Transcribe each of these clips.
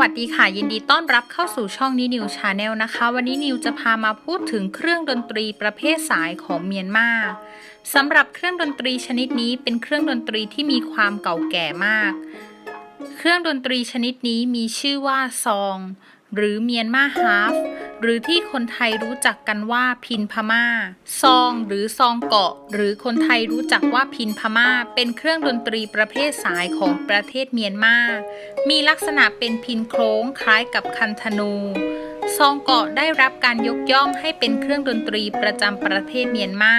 วัสดีค่ะ ยินดีต้อนรับเข้าสู่ช่องนี้นิวชาแนลนะคะ วันนี้นิวจะพามาพูดถึงเครื่องดนตรีประเภทสายของเมียนมาสำหรับเครื่องดนตรีชนิดนี้เป็นเครื่องดนตรีที่มีความเก่าแก่มาก เครื่องดนตรีชนิดนี้มีชื่อว่าซอง หรือเมียนมาฮาฟหรือที่คนไทยรู้จักกันว่าพินพม่า ซองหรือซองเกาะ หรือคนไทยรู้จักว่าพินพม่า เป็นเครื่องดนตรีประเภทสายของประเทศเมียนมา มีลักษณะเป็นพินโครงคล้ายกับคันธนู ซองเกาะได้รับการยกย่องให้เป็นเครื่องดนตรีประจำประเทศเมียนมา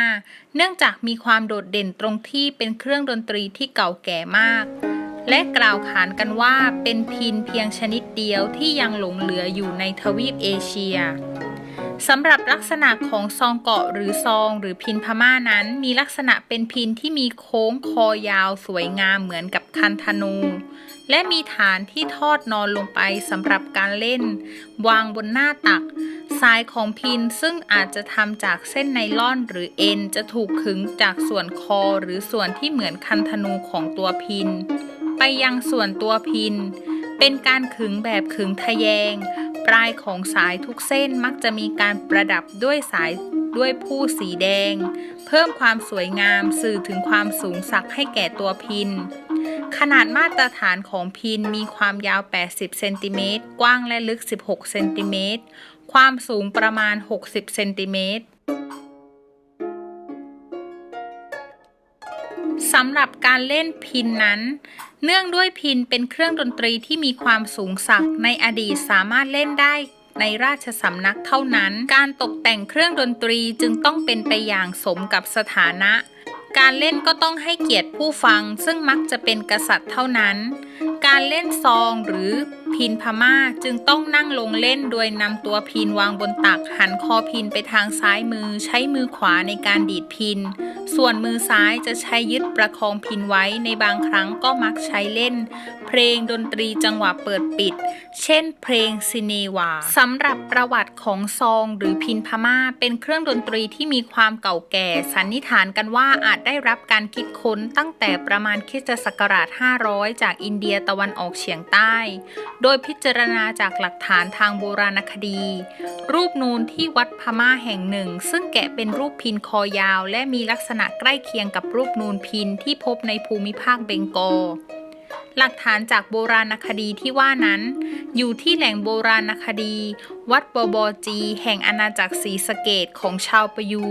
เนื่องจากมีความโดดเด่นตรงที่เป็นเครื่องดนตรีที่เก่าแก่มาก และกล่าวขานกันว่าเป็นพินเพียงชนิดเดียวที่ยังหลงเหลืออยู่ในทวีปเอเชียสำหรับลักษณะของซองเกาะหรือซองหรือพินพม่านั้น มีลักษณะเป็นพินที่มีโค้งคอยาวสวยงามเหมือนกับคันธนู และมีฐานที่ทอดนอนลงไปสำหรับการเล่น วางบนหน้าตักสายของพินซึ่งอาจจะทำจากเส้นไนล่อนหรือเอ็นจะถูกขึงจากส่วนคอหรือส่วนที่เหมือนคันธนูของตัวพิน ไปยังส่วนตัวพิน เป็นการขึงแบบขึงทะแยง ปลายของสายทุกเส้นมักจะมีการประดับด้วยสายด้วยผู้สีแดง เพิ่มความสวยงามสื่อถึงความสูงสักให้แก่ตัวพิน ขนาดมาตรฐานของพินมีความยาว 80 เซนติเมตร กว้างและลึก 16 เซนติเมตร ความสูงประมาณ 60 เซนติเมตร สำหรับการเล่นพินนั้น เนื่องด้วยพินเป็นเครื่องดนตรีที่มีความสูงสักในอดีตสามารถเล่นได้ในราชสำนักเท่านั้น การตกแต่งเครื่องดนตรีจึงต้องเป็นไปอย่างสมกับสถานะ การเล่นก็ต้องให้เกียรติผู้ฟังซึ่งมักจะเป็นกษัตริย์เท่านั้น การเล่นซองหรือพินพม่าจึงต้องนั่งลงเล่นโดยนำตัวพินวางบนตักหันคอพินไปทางซ้ายมือ ใช้มือขวาในการดีดพิน ส่วนมือซ้ายจะใช้ยึดประคองพินไว้ในบางครั้งก็มักใช้เล่น เพลงดนตรีจังหวะเปิดปิด เช่น เพลงซิเนวาสำหรับประวัติของซองหรือพินพม่าเป็นเครื่องดนตรีที่มีความเก่าแก่ สันนิษฐานกันว่าอาจได้รับการคิดค้นตั้งแต่ประมาณคริสตศักราช 500 จากอินเดียตะวันออกเฉียงใต้โดยพิจารณาจากหลักฐานทางโบราณคดี รูปนูนที่วัดพม่าแห่งหนึ่ง ซึ่งแกะเป็นรูปพินคอยาว และมีลักษณะใกล้เคียงกับรูปนูนพินที่พบในภูมิภาคเบงกอลหลักฐานจากโบราณคดีที่ว่านั้น อยู่ที่แหล่งโบราณคดี วัดบอบอจี แห่งอาณาจักรศรีสะเกดของชาวปยู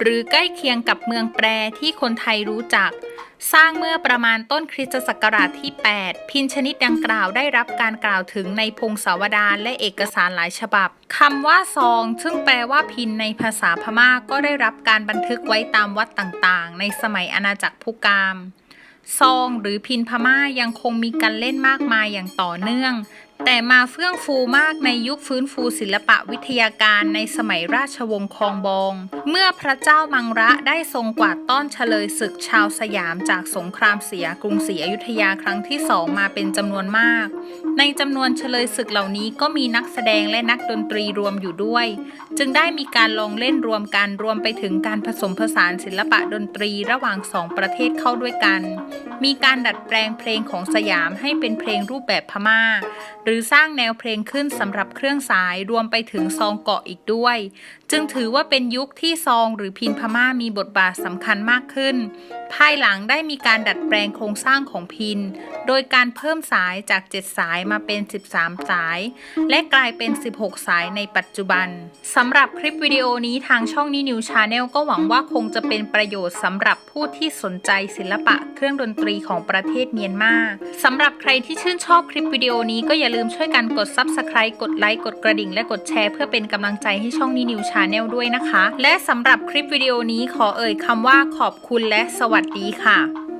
หรือใกล้เคียงกับเมืองแปรที่คนไทยรู้จัก สร้างเมื่อประมาณต้นคริสตศักราชที่ 8 พินชนิดดังกล่าวได้รับการกล่าวถึงในพงศาวดารและเอกสารหลายฉบับคำว่าซอง ซึ่งแปลว่าพินในภาษาพม่าก็ได้รับการบันทึกไว้ตามวัดต่างๆ ในสมัยอาณาจักรพุกามซองหรือพินพม่ายังคงมีการเล่นมากมายอย่างต่อเนื่อง แต่มาเฟื่องฟูมากในยุคฟื้นฟูศิลปะวิทยาการในสมัยราชวงศ์คองบอง เมื่อพระเจ้ามังระได้ทรงกวาดต้อนเฉลยศึกชาวสยามจากสงครามเสียกรุงศรีอยุธยาครั้งที่สองมาเป็นจำนวนมาก ในจำนวนเฉลยศึกเหล่านี้ก็มีนักแสดงและนักดนตรีรวมอยู่ด้วย จึงได้มีการลองเล่นรวมกันรวมไปถึงการผสมผสานศิลปะดนตรีระหว่างสองประเทศเข้าด้วยกัน มีการดัดแปลงเพลงของสยามให้เป็นเพลงรูปแบบพม่าหรือสร้างแนวเพลงขึ้นสำหรับเครื่องสายรวมไปถึงซองเกาะอีกด้วย จึงถือว่าเป็นยุคที่ซองหรือพินพม่ามีบทบาทสำคัญมากขึ้น ภายหลังได้มีการดัดแปลงโครงสร้างของพิน โดยการเพิ่มสายจาก 7 สายมาเป็น 13 สาย และกลายเป็น 16 สายในปัจจุบันสำหรับคลิปวิดีโอนี้ทางช่องนี้นิวชาแนลก็หวังว่าคงจะเป็นประโยชน์สำหรับผู้ที่สนใจศิลปะเครื่องดนตรีของประเทศเมียนมาสำหรับใครที่ชื่นชอบคลิปวิดีโอนี้ก็อย่าลืมช่วยกันกด Subscribe กดไลค์กดกระดิ่งและกดแชร์เพื่อเป็นกำลังใจให้ช่องนี้นิวชาแนลด้วยนะคะ และสำหรับคลิปวิดีโอนี้ขอเอ่ยคำว่าขอบคุณและสวัสดีค่ะ